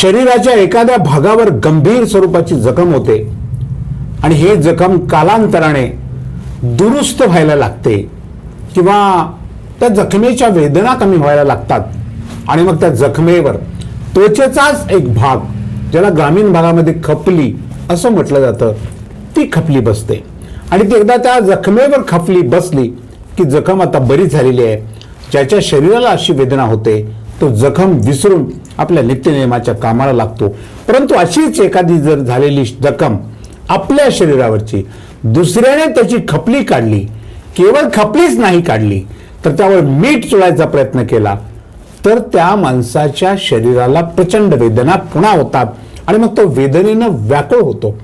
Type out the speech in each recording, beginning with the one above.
शरीराच्या एखाद्या भागावर गंभीर स्वरूपाची जखम होते आणि हे जखम कालांतराने दुरुस्त व्हायला लागते किंवा त्या जखमेच्या वेदना कमी व्हायला लागतात आणि मग त्या जखमेवर त्वचेचाच एक भाग ज्याला ग्रामीण भागामध्ये खपली असं म्हटलं जातं ती खपली बसते. आणि ती एकदा त्या जखमेवर खपली बसली की जखम आता बरी झालेली आहे ज्याच्या शरीराला अशी वेदना होते तो जखम विसरून आपल्या नित्यनियमाच्या कामाला लागतो. परंतु अशीच एखादी जर झालेली जखम आपल्या शरीरावरची दुसऱ्याने त्याची खपली काढली केवळ खपलीच नाही काढली तर त्यावर मीठ चोळायचा प्रयत्न केला तर त्या माणसाच्या शरीराला प्रचंड वेदना पुन्हा होतात आणि मग तो वेदनेनं व्याकुळ होतो.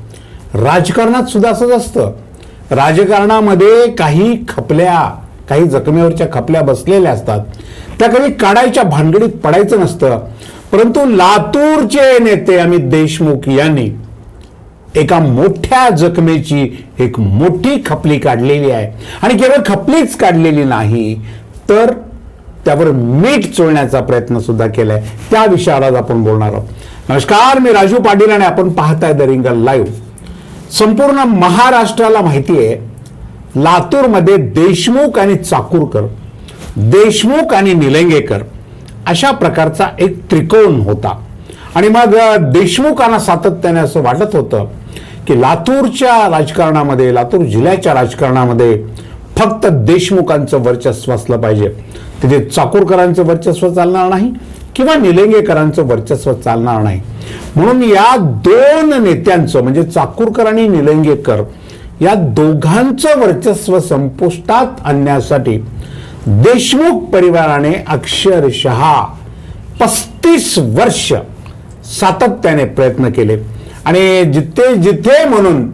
राजकारणात सुद्धा असंच असतं. राजकारणामध्ये काही खपल्या काही जखमेवरच्या खपल्या बसलेल्या असतात. त्या कधी काढायच्या भानगडीत पडायचं नसतं. परंतु लातूरचे नेते अमित देशमुख यांनी एका मोठ्या जखमेची एक मोठी खपली काढलेली आहे. आणि केवळ खपलीच काढलेली नाही तर त्यावर मीठ चोळण्याचा प्रयत्न सुद्धा केलाय. त्या विषयावर आज आपण बोलणार आहोत. नमस्कार मी राजू पाटील आणि आपण पाहताय द रिंगल लाईव्ह. संपूर्ण महाराष्ट्राला माहिती आहे लातूरमध्ये देशमुख आणि चाकूरकर देशमुख आणि निलंगेकर अशा प्रकारचा एक त्रिकोण होता. आणि मग देशमुखांना सातत्याने असं वाटत होतं की लातूरच्या राजकारणामध्ये लातूर जिल्ह्याच्या राजकारणामध्ये फक्त देशमुखांचं वर्चस्व असलं पाहिजे. तिथे चाकूरकरांचं वर्चस्व चालणार नाही किंवा निलंगेकरांचं वर्चस्व चालणार नाही. म्हणून या दोन नेत्यांचं म्हणजे चाकूरकर आणि निलंगेकर या दोघांचं वर्चस्व संपुष्टात आणण्यासाठी देशमुख परिवाराने अक्षरशः पस्तीस वर्ष सातत्याने प्रयत्न केले. आणि जिथे जिथे म्हणून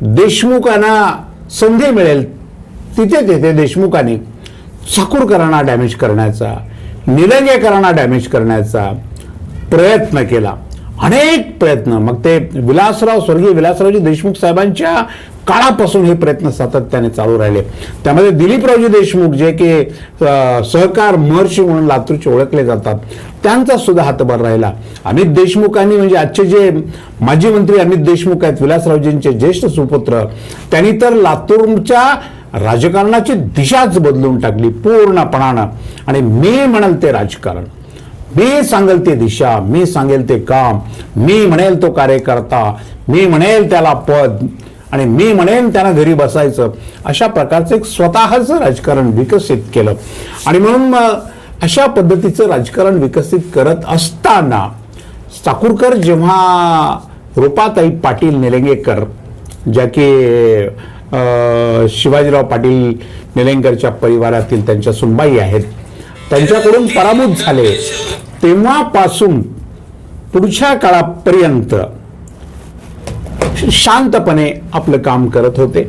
देशमुखांना संधी मिळेल तिथे तिथे देशमुखांनी चाकूरकरांना डॅमेज करण्याचा निलंगेकरांना डॅमेज करण्याचा प्रयत्न केला. अनेक प्रयत्न. मग ते विलासराव स्वर्गीय विलासरावजी देशमुख साहेबांच्या काळापासून हे प्रयत्न सातत्याने चालू राहिले. त्यामध्ये दिलीपरावजी देशमुख जे की सहकार महर्षी म्हणून लातूरचे ओळखले जातात त्यांचा सुद्धा हातभार राहिला. अमित देशमुखांनी म्हणजे आजचे जे माजी मंत्री अमित देशमुख आहेत विलासरावजींचे ज्येष्ठ सुपुत्र त्यांनी तर लातूरच्या राजकारणाची दिशाच बदलून टाकली पूर्णपणानं. आणि मी म्हणाल ते राजकारण. मी सांगेल ते दिशा मी सांगेल ते काम मी म्हणेल तो कार्यकर्ता मी म्हणेल त्याला पद आणि मी म्हणेन त्यांना घरी बसायचं. अशा प्रकारचं एक स्वतःचं राजकारण विकसित केलं. आणि म्हणून अशा पद्धतीचं राजकारण विकसित करत असताना चाकूरकर जेव्हा रूपाताई पाटील निलंगेकर ज्या की शिवाजीराव पाटील निलंगेकरच्या परिवारातील त्यांच्या सुनबाई आहेत त्यांच्याकडून पराभूत झाले. तेव्हापासून पुढच्या काळापर्यंत शांतपणे आपलं काम करत होते.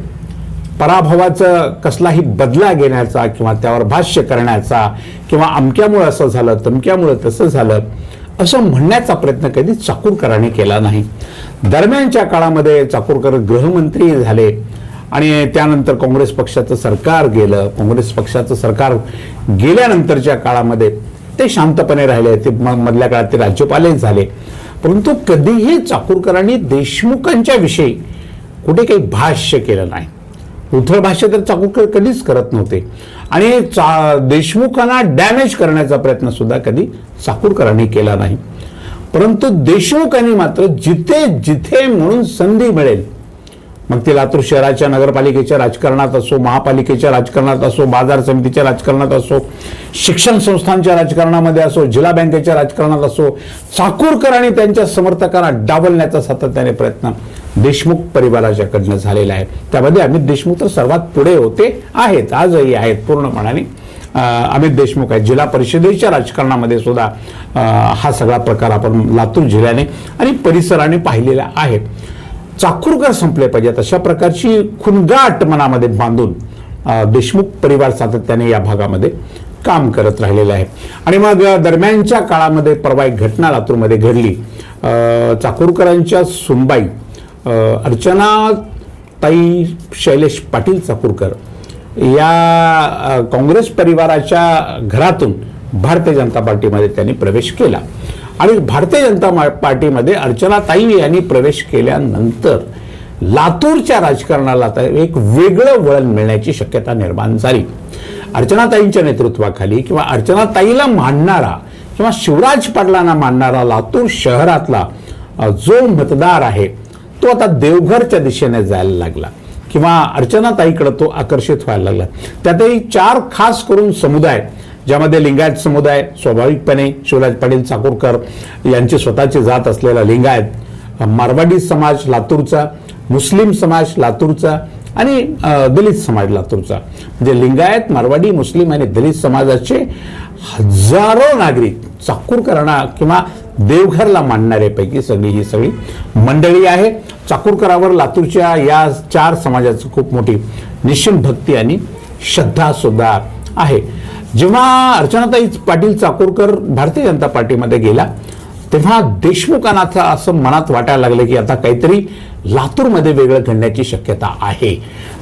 पराभवाचं कसलाही बदला घेण्याचा किंवा त्यावर भाष्य करण्याचा किंवा अमक्यामुळं असं झालं तमक्यामुळं तसं झालं असं म्हणण्याचा प्रयत्न कधी चाकूरकरांनी केला नाही. दरम्यानच्या काळामध्ये चाकूरकर गृहमंत्री झाले. आणि त्यानंतर काँग्रेस पक्षाचं सरकार गेलं. काँग्रेस पक्षाचं सरकार गेल्यानंतरच्या काळामध्ये ते शांतपणे राहिले. ते मधल्या काळात ते राज्यपालही झाले. परंतु कधीही चाकूरकरांनी देशमुखांच्या विषयी कुठे काही भाष्य केलं नाही. उथळ भाष्य तर चाकूरकर कधीच करत नव्हते. आणि चा देशमुखांना डॅमेज करण्याचा प्रयत्न सुद्धा कधी चाकूरकरांनी केला नाही. परंतु देशमुखांनी मात्र जिथे जिथे म्हणून संधी मिळेल मग ते लातूर शहराच्या नगरपालिकेच्या राजकारणात असो महापालिकेच्या राजकारणात असो बाजार समितीच्या राजकारणात असो शिक्षण संस्थांच्या राजकारणामध्ये असो जिल्हा बँकेच्या राजकारणात असो चाकूरकर आणि त्यांच्या समर्थकांना डावलण्याचा सातत्याने प्रयत्न देशमुख परिवाराच्याकडनं झालेला आहे. त्यामध्ये अमित देशमुख तर सर्वात पुढे होते आहेत आजही आहेत पूर्णपणाने अमित देशमुख आहेत. जिल्हा परिषदेच्या राजकारणामध्ये सुद्धा हा सगळा प्रकार आपण लातूर जिल्ह्याने आणि परिसराने पाहिलेला आहे. चाकूरकर संपले पाहिजेत. अशा प्रकारची खुनगाट मनामध्ये बांधून देशमुख परिवार सातत्याने या भागामध्ये काम करत राहिलेलं आहे. आणि मग दरम्यानच्या काळामध्ये परवा एक घटना लातूरमध्ये घडली. चाकूरकरांच्या सुनबाई अर्चना ताई शैलेश पाटील चाकूरकर या काँग्रेस परिवाराच्या घरातून भारतीय जनता पार्टीमध्ये त्यांनी प्रवेश केला. आणि भारतीय जनता पार्टीमध्ये पार्टीमध्ये अर्चनाताई यांनी प्रवेश केल्यानंतर लातूरच्या राजकारणाला आता एक वेगळं वळण मिळण्याची शक्यता निर्माण झाली. अर्चनाताईंच्या नेतृत्वाखाली किंवा अर्चनाताईला मानणारा किंवा शिवराज पाटलांना मानणारा लातूर शहरातला जो मतदार आहे तो आता देवघरच्या दिशेने जायला लागला. किंवा अर्चनाताईकडे तो आकर्षित व्हायला लागला. त्यातही चार खास करून समुदाय ज्यामध्ये लिंगायत समुदाय स्वाभाविकपणे शिवराज पाटील चाकूरकर यांची स्वतःची जात असलेला लिंगायत मारवाडी समाज लातूरचा मुस्लिम समाज लातूरचा आणि दलित समाज लातूरचा. म्हणजे लिंगायत मारवाडी मुस्लिम आणि दलित समाजाचे हजारो नागरिक चाकूरकरांना किंवा देवघरला मांडणाऱ्यापैकी सगळी ही सगळी मंडळी आहे. चाकूरकरावर लातूरच्या या चार समाजाची खूप मोठी निश्चित भक्ती आणि श्रद्धासुद्धा आहे. जेव्हा अर्चनाताई पाटील चाकूरकर भारतीय जनता पार्टीमध्ये गेला तेव्हा देशमुखांना असं मनात वाटायला लागलं की आता काहीतरी लातूरमध्ये वेगळं घडण्याची शक्यता आहे.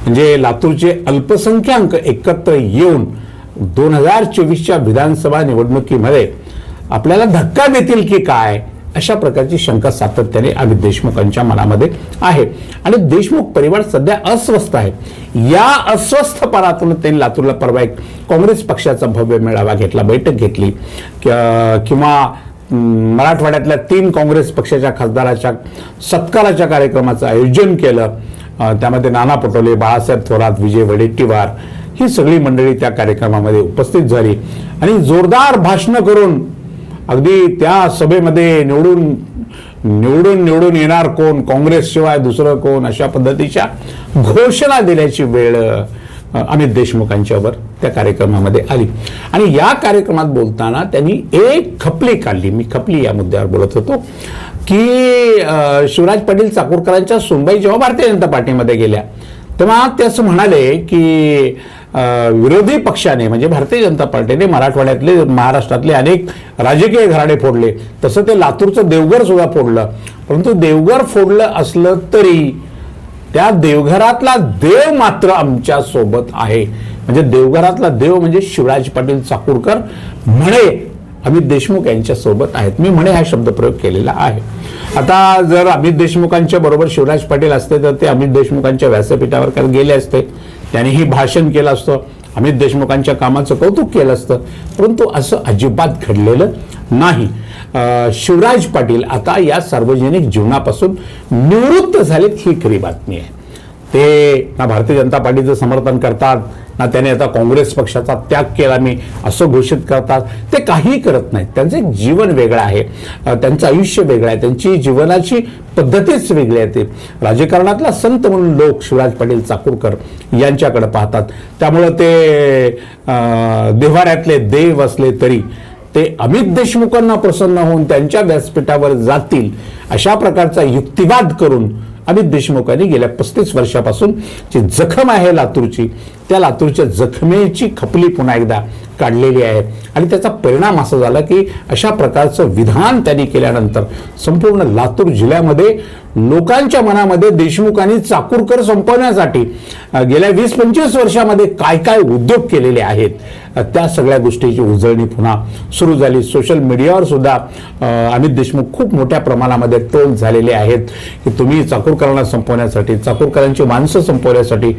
म्हणजे लातूरचे अल्पसंख्याक एकत्र येऊन दोन हजार चोवीसच्या विधानसभा निवडणुकीमध्ये आपल्याला धक्का देतील की काय? अशा प्रकारची शंका सातत्याने अमित देशमुखांच्या मनामध्ये आहे. आणि देशमुख परिवार सध्या अस्वस्थ आहे. या अस्वस्थपणातून त्यांनी लातूरला परवा एक काँग्रेस पक्षाचा भव्य मेळावा घेतला बैठक घेतली. किंवा मराठवाड्यातल्या तीन काँग्रेस पक्षाच्या खासदाराच्या सत्काराच्या कार्यक्रमाचं आयोजन केलं. त्यामध्ये नाना पटोले बाळासाहेब थोरात विजय वडेट्टीवार ही सगळी मंडळी त्या कार्यक्रमामध्ये उपस्थित झाली. आणि जोरदार भाषणं करून अगदी त्या सभेमध्ये निवडून निवडून निवडून येणार कोण? काँग्रेस शिवाय दुसरं कोण? अशा पद्धतीच्या घोषणा दिल्याची वेळ अमित देशमुखांच्यावर त्या कार्यक्रमामध्ये आली. आणि या कार्यक्रमात बोलताना त्यांनी एक खपली काढली. मी खपली या मुद्द्यावर बोलत होतो की शिवराज पाटील चाकूरकरांच्या सुनबाई जेव्हा भारतीय जनता पार्टीमध्ये गेल्या तेव्हा ते असं म्हणाले की विरोधी पक्षाने म्हणजे भारतीय जनता पार्टीने मराठवाड्यातले महाराष्ट्रातले अनेक राजकीय घराणे फोडले. तसं ते लातूरचं देवघर सुद्धा फोडलं. परंतु देवघर फोडलं असलं तरी त्या देवघरातला देव मात्र आमच्यासोबत आहे. म्हणजे देवघरातला देव म्हणजे शिवराज पाटील चाकूरकर म्हणे अमित देशमुख यांच्या सोबत आहेत. मी म्हणे हा शब्दप्रयोग केलेला आहे. आता जर अमित देशमुखांच्या बरोबर शिवराज पाटील असते तर ते अमित देशमुखांच्या व्यासपीठावर काल गेले असते. त्यांनीही भाषण केलं असतं. अमित देशमुखांच्या कामाचं कौतुक केलं असतं. परंतु असं अजिबात घडलेलं नाही. शिवराज पाटील आता या सार्वजनिक जीवनापासून निवृत्त झालेत ही खरी बातमी आहे. ते ना भारतीय जनता पार्टीचं समर्थन करतात ना त्याने आता काँग्रेस पक्षाचा त्याग केला मी असं घोषित करतात. ते काहीही करत नाहीत. त्यांचं जीवन वेगळं आहे. त्यांचं आयुष्य वेगळं आहे. त्यांची जीवनाची पद्धतीच वेगळी आहे ते. राजकारणातला संत म्हणून लोक शिवराज पाटील चाकूरकर यांच्याकडे पाहतात. त्यामुळं ते अं, देव्हाऱ्यातले देव असले तरी ते अमित देशमुखांना प्रसन्न होऊन त्यांच्या व्यासपीठावर जातील अशा प्रकारचा युक्तिवाद करून अमित देशमुखांनी गेल्या पस्तीस वर्षापासून जी जखम आहे लातूरची त्या लातूरच्या जखमेची खपली पुन्हा एकदा काढलेली आहे. आणि त्याचा परिणाम असा झाला की अशा प्रकारचं विधान त्यांनी केल्यानंतर संपूर्ण लातूर जिल्ह्यामध्ये लोकांच्या मनामध्ये देशमुखांनी चाकूरकर संपवण्यासाठी गेल्या वीस पंचवीस वर्षामध्ये काय काय उद्योग केलेले आहेत? त्या सगळ्या गोष्टीची उजळणी पुन्हा सुरू झाली. सोशल मीडियावर सुद्धा अमित देशमुख खूप मोठ्या प्रमाणामध्ये ट्रोल झालेले आहेत. की तुम्ही चाकूरकरांना संपवण्यासाठी चाकूरकरांची माणसं संपवण्यासाठी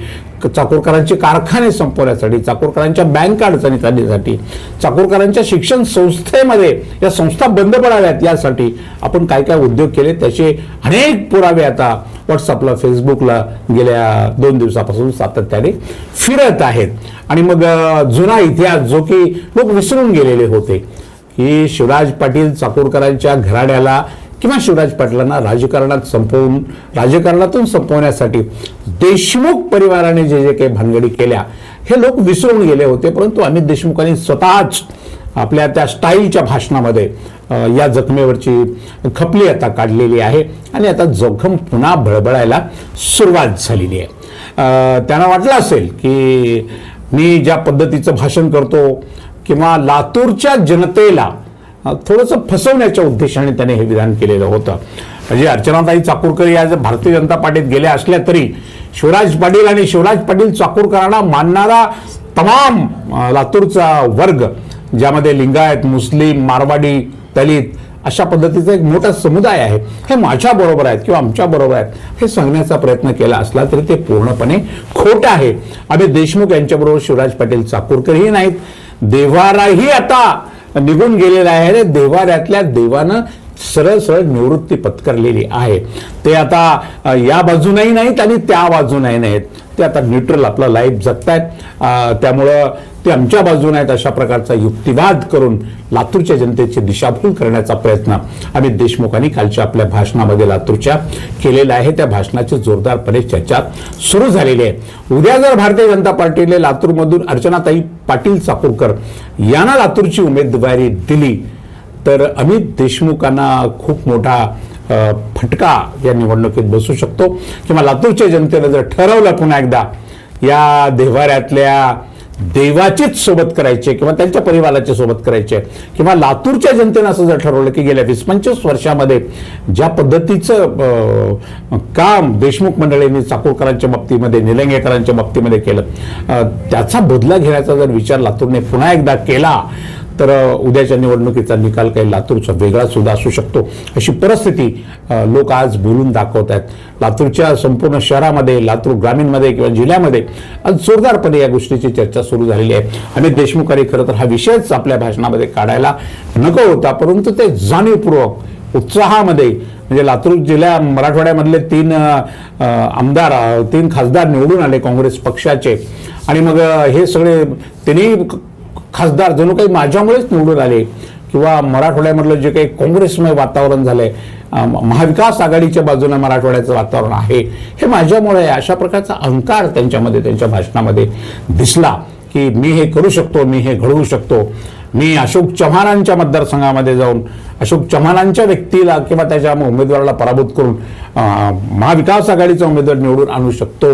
चाकूरकरांचे कारखाने संपवण्यासाठी चाकूरकरांच्या बँक अडचणीत आणण्यासाठी चाकूरकरांच्या शिक्षण संस्थेमध्ये या संस्था बंद पडाव्यात यासाठी आपण काय काय उद्योग केले? त्याचे अनेक पुरावे आता व्हॉट्सअपला फेसबुकला गेल्या दोन दिवसापासून सातत्याने फिरत आहेत. आणि मग जुना इतिहास जो की लोक विसरून गेलेले होते की शिवराज पाटील चाकूरकरांच्या घराण्याला किंवा शिवराज पाटलांना राजकारणात संपवून राजकारणातून संपवण्यासाठी देशमुख परिवाराने जे जे काही भानगडी केल्या हे लोक विसरून गेले होते. परंतु अमित देशमुखांनी स्वतःच आपल्या त्या स्टाईलच्या भाषणामध्ये या जखमेवरची खपली आता काढलेली आहे. आणि आता जखम पुन्हा भळबळायला सुरुवात झालेली आहे. त्यांना वाटलं असेल की मी ज्या पद्धतीचं भाषण करतो किंवा लातूरच्या जनतेला थोडंसं फसवण्याच्या उद्देशाने त्याने हे विधान केलेलं होतं. म्हणजे अर्चनाताई चाकूरकर या जर भारतीय जनता पार्टीत गेल्या असल्या तरी शिवराज पाटील आणि शिवराज पाटील चाकूरकरांना मानणारा तमाम लातूरचा वर्ग ज्यामध्ये लिंगायत मुस्लिम मारवाडी दलित अशा पद्धतीचा एक मोठा समुदाय आहे. हे माझ्या बरोबर आहेत किंवा आमच्या बरोबर आहेत हे सांगण्याचा प्रयत्न केला असला तरी ते पूर्णपणे खोटं आहे. अमित देशमुख यांच्याबरोबर शिवराज पाटील चाकूरकरही नाहीत. देव्हाराही आता निघून गेलेला आहे रे देवाऱ्यातल्या देवानं सरळ सरळ निवृत्ती पत्करलेली आहे. ते आता या बाजूनही नाहीत आणि त्या बाजूनही नाहीत. ते आता न्यूट्रल आपलं लाईफ जगतायत. त्यामुळं ते आमच्या बाजून आहेत अशा प्रकारचा युक्तिवाद करून लातूरच्या जनतेची दिशाभूल करण्याचा प्रयत्न अमित देशमुखांनी कालच्या आपल्या भाषणामध्ये लातूरच्या केलेला आहे. त्या भाषणाची जोरदारपणे चर्चा सुरू झालेली आहे. उद्या जर भारतीय जनता पार्टीने लातूरमधून अर्चनाताई पाटील चाकूरकर यांना लातूरची उमेदवारी दिली तर अमित देशमुखांना खूप मोठा फटका या निवडणुकीत बसू शकतो. किंवा लातूरच्या जनतेनं जर ठरवलं पुन्हा एकदा या देव्हाऱ्यातल्या देवाचीच सोबत करायचे किंवा त्यांच्या परिवाराची सोबत करायचे. किंवा लातूरच्या जनतेनं असं जर ठरवलं की गेल्या वीस पंचवीस वर्षामध्ये ज्या पद्धतीचं काम देशमुख मंडळींनी चाकूरकरांच्या बाबतीमध्ये निलंगेकरांच्या बाबतीमध्ये केलं त्याचा बदला घेण्याचा जर विचार लातूरने पुन्हा एकदा केला तर उद्याच्या निवडणुकीचा निकाल काही लातूरचा वेगळा सुद्धा असू शकतो. अशी परिस्थिती लोक आज बोलून दाखवत आहेत लातूरच्या संपूर्ण शहरामध्ये लातूर ग्रामीणमध्ये किंवा जिल्ह्यामध्ये आज जोरदारपणे या गोष्टीची चर्चा सुरू झालेली आहे. अमित देशमुखांनी खरं तर हा विषयच आपल्या भाषणामध्ये काढायला नको होता परंतु ते जाणीवपूर्वक उत्साहामध्ये म्हणजे लातूर जिल्ह्या मराठवाड्यामधले तीन आमदार तीन खासदार निवडून आले काँग्रेस पक्षाचे. आणि मग हे सगळे तिन्ही खासदार जणू काही माझ्यामुळेच निवडून आले किंवा मराठवाड्यामधलं जे काही काँग्रेसमय वातावरण झालंय महाविकास आघाडीच्या बाजूने मराठवाड्याचं वातावरण आहे हे माझ्यामुळे आहे. अशा प्रकारचा अहंकार त्यांच्यामध्ये त्यांच्या भाषणामध्ये दिसला की मी हे करू शकतो मी हे घडवू शकतो मी अशोक चव्हाणांच्या मतदारसंघामध्ये जाऊन अशोक चव्हाणांच्या व्यक्तीला किंवा त्याच्या उमेदवाराला पराभूत करून महाविकास आघाडीचा उमेदवार निवडून आणू शकतो.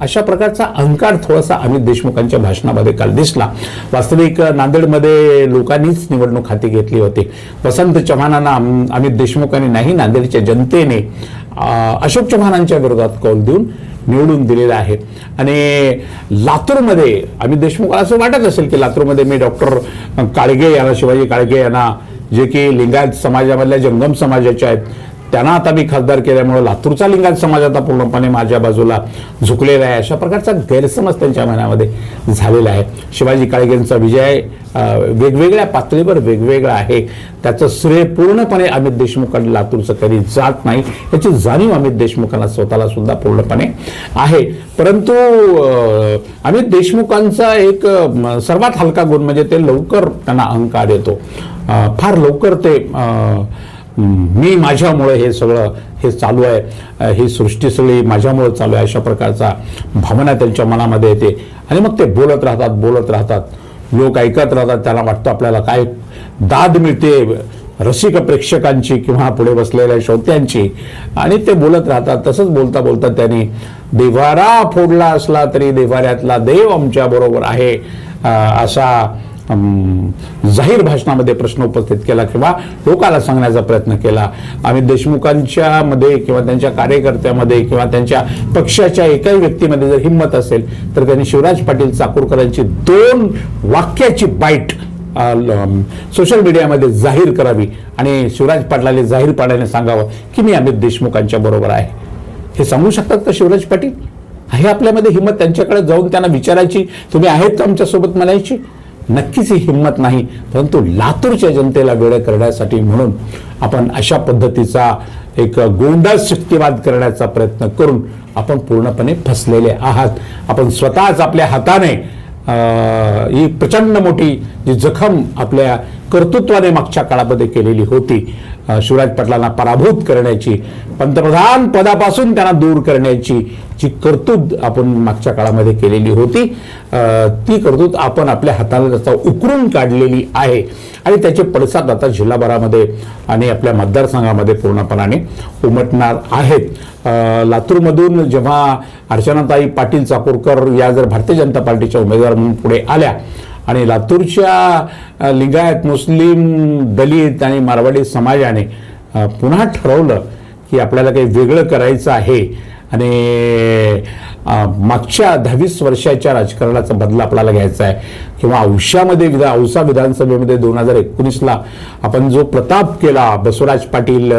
अशा प्रकारचा अहंकार थोडासा अमित देशमुखांच्या भाषणामध्ये काल दिसला. वास्तविक नांदेडमध्ये लोकांनीच निवडणूक हाती घेतली होती. वसंत चव्हाणांना अमित देशमुखांनी नाही नांदेडच्या जनतेने अशोक चव्हाणांच्या विरोधात कौल देऊन निवडून दिलेलं आहे आणि लातूरमध्ये अमित देशमुखला असं वाटत असेल की लातूरमध्ये मी डॉक्टर काळगे यांना शिवाजी काळगे यांना जे की लिंगायत समाजामधल्या जंगम समाजाचे आहेत त्यांना आता मी खासदार केल्यामुळे लातूरचा लिंगायत समाज आता पूर्णपणे माझ्या बाजूला झुकलेला आहे. अशा प्रकारचा गैरसमज त्यांच्या मनामध्ये झालेला आहे. शिवाजी काळगेंचा विजय वेगवेगळ्या पातळीवर वेगवेगळा आहे. त्याचं श्रेय पूर्णपणे अमित देशमुखांनी लातूरचं कधी जात नाही. याची जाणीव अमित देशमुखांना स्वतःला सुद्धा पूर्णपणे आहे. परंतु अमित देशमुखांचा एक सर्वात हलका गुण म्हणजे ते लवकर त्यांना अहंकार येतो. फार लवकर ते मी माझ्यामुळे हे सगळं हे चालू आहे. ही सृष्टी सगळी माझ्यामुळे चालू आहे अशा प्रकारचा भावना त्यांच्या मनामध्ये येते. आणि मग ते बोलत राहतात बोलत राहतात. लोक ऐकत राहतात. त्याला वाटतं आपल्याला काय दाद मिळते रसिक प्रेक्षकांची किंवा पुढे बसलेल्या श्रोत्यांची. आणि ते बोलत राहतात. तसंच बोलता बोलता त्यांनी देव्हारा फोडला असला तरी देवाऱ्यातला देव आमच्या बरोबर आहे. असा जाहीर भाषणामध्ये प्रश्न उपस्थित केला किंवा लोकाला सांगण्याचा प्रयत्न केला. अमित देशमुखांच्या मध्ये किंवा त्यांच्या कार्यकर्त्यामध्ये किंवा त्यांच्या पक्षाच्या एकाही व्यक्तीमध्ये जर हिंमत असेल तर त्यांनी शिवराज पाटील चाकूरकरांची दोन वाक्याची बाईट सोशल मीडियामध्ये जाहीर करावी आणि शिवराज पाटलाने जाहीरपणाने सांगावं की मी अमित देशमुखांच्या बरोबर आहे. हे सांगू शकतात का शिवराज पाटील? हे आपल्यामध्ये हिंमत त्यांच्याकडे जाऊन त्यांना विचारायची तुम्ही आहेत का आमच्यासोबत म्हणायची? नक्कीच ही हिंमत नाही परंतु लातूरच्या जनतेला वेळ करण्यासाठी म्हणून आपण अशा पद्धतीचा एक गोंधळ शक्तिवाद करण्याचा प्रयत्न करून आपण पूर्णपणे फसलेले आहात. आपण स्वतःच आपल्या हाताने ही प्रचंड मोठी जी जखम आपल्या कर्तृत्वाने मागच्या काळामध्ये केलेली होती शिवराज पाटलांना पराभूत करण्याची पंतप्रधान पदापासून त्यांना दूर करण्याची जी कर्तूत आपण मागच्या काळामध्ये केलेली होती ती कर्तूत आपण आपल्या हाताने त्याचा उकरून काढलेली आहे. आणि त्याचे पडसाद आता जिल्हाभरामध्ये आणि आपल्या मतदारसंघामध्ये पूर्णपणाने उमटणार आहेत. लातूरमधून जेव्हा अर्चनाताई पाटील चाकूरकर या जर भारतीय जनता पार्टीच्या उमेदवार म्हणून पुढे आल्या आणि लातूरच्या लिंगायत मुस्लिम दलित आणि मारवाडी समाजाने पुन्हा ठरवलं की आपल्याला काही वेगळं करायचं आहे. आणि मागच्या दहावीस वर्षाच्या राजकारणाचा बदला आपल्याला घ्यायचा आहे. किंवा औषामध्ये विधा औसा विधानसभेमध्ये दोन हजार एकोणीसला आपण जो प्रताप केला बसवराज पाटील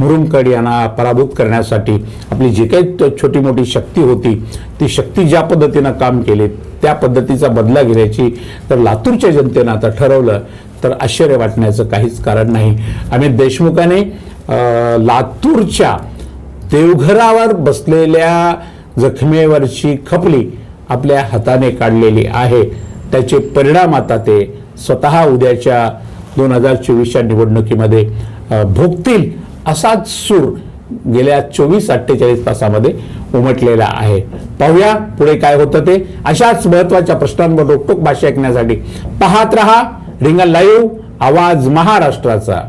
मुरुंकड यांना पराभूत करण्यासाठी आपली जी काही छोटी मोठी शक्ती होती ती शक्ती ज्या पद्धतीनं काम केले त्या पद्धतीचा बदला घेण्याची तर लातूरच्या जनतेनं आता ठरवलं तर आश्चर्य वाटण्याचं काहीच कारण नाही. आणि देशमुखाने लातूरच्या देवघरावर बसलेल्या जखमेवरची खपली आपल्या हाताने काढलेली आहे. त्याचे परिणाम आता ते स्वतः उद्याच्या दोन हजार चोवीसच्या निवडणुकीमध्ये भोगतील असाच सूर गेल्या चोवीस अठ्ठेचाळीस तासामध्ये उमटलेला आहे. पाहूया पुढे काय होतं ते. अशाच महत्त्वाच्या प्रश्नांवर रोकटोक भाषा ऐकण्यासाठी पाहत रहा रिंगण लाईव्ह आवाज महाराष्ट्राचा.